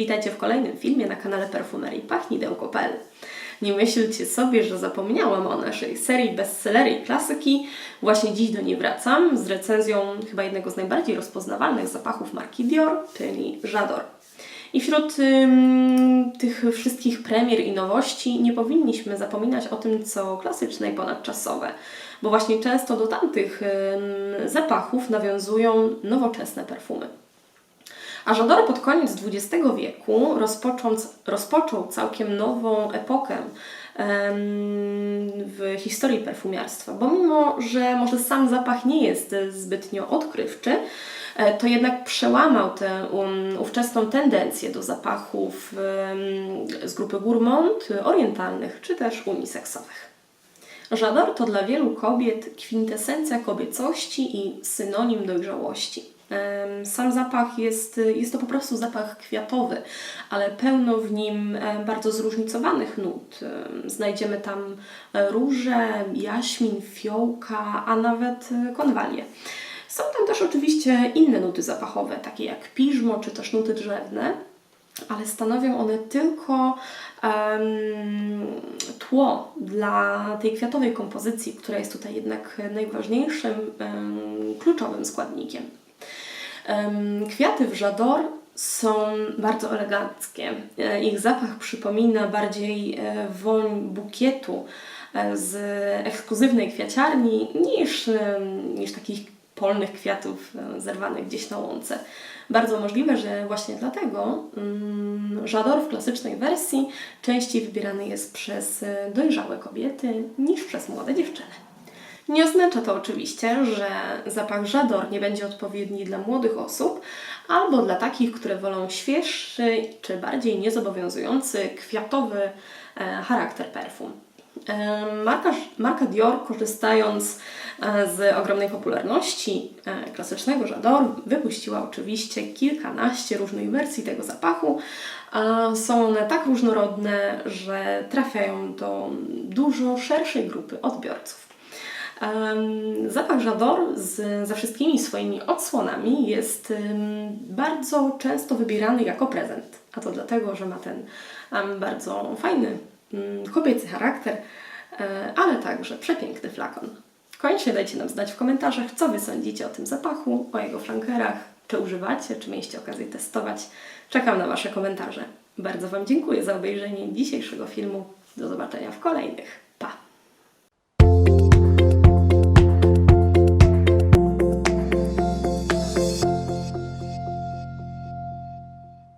Witajcie w kolejnym filmie na kanale Perfumerii Pachnidełko.pl Nie myślcie sobie, że zapomniałam o naszej serii bestsellery i klasyki. Właśnie dziś do niej wracam z recenzją chyba jednego z najbardziej rozpoznawalnych zapachów marki Dior, czyli J'adore. I wśród ym, tych wszystkich premier i nowości nie powinniśmy zapominać o tym, co klasyczne i ponadczasowe, bo właśnie często do tamtych ym, zapachów nawiązują nowoczesne perfumy. A J'adore pod koniec XX wieku rozpoczął całkiem nową epokę w historii perfumiarstwa, bo mimo, że może sam zapach nie jest zbytnio odkrywczy, e, to jednak przełamał tę um, ówczesną tendencję do zapachów z grupy gourmand, orientalnych czy też uniseksowych. J'adore to dla wielu kobiet kwintesencja kobiecości i synonim dojrzałości. Sam zapach jest, jest to po prostu zapach kwiatowy, ale pełno w nim bardzo zróżnicowanych nut. Em, Znajdziemy tam e, róże, jaśmin, fiołka, a nawet e, konwalie. Są tam też oczywiście inne nuty zapachowe, takie jak piżmo czy też nuty drzewne, ale stanowią one tylko em, tło dla tej kwiatowej kompozycji, która jest tutaj jednak najważniejszym, em, kluczowym składnikiem. Em, Kwiaty w J'adore są bardzo eleganckie. E, Ich zapach przypomina bardziej e, woń bukietu e, z ekskluzywnej kwiaciarni niż, niż takich polnych kwiatów e, zerwanych gdzieś na łące. Bardzo możliwe, że właśnie dlatego mm, J'adore w klasycznej wersji częściej wybierany jest przez e, dojrzałe kobiety niż przez młode dziewczyny. Nie oznacza to oczywiście, że zapach J'adore nie będzie odpowiedni dla młodych osób albo dla takich, które wolą świeższy czy bardziej niezobowiązujący kwiatowy e, charakter perfum. Marka, marka Dior, korzystając e, z ogromnej popularności e, klasycznego J'adore, wypuściła oczywiście kilkanaście różnych wersji tego zapachu. Są one tak różnorodne, że trafiają do dużo szerszej grupy odbiorców. Zapach J'adore z, ze wszystkimi swoimi odsłonami jest bardzo często wybierany jako prezent. A to dlatego, że ma ten bardzo fajny kobiecy charakter, e, ale także przepiękny flakon. Koniecznie dajcie nam znać w komentarzach, co Wy sądzicie o tym zapachu, o jego flankerach, czy używacie, czy mieliście okazję testować. Czekam na Wasze komentarze. Bardzo Wam dziękuję za obejrzenie dzisiejszego filmu. Do zobaczenia w kolejnych.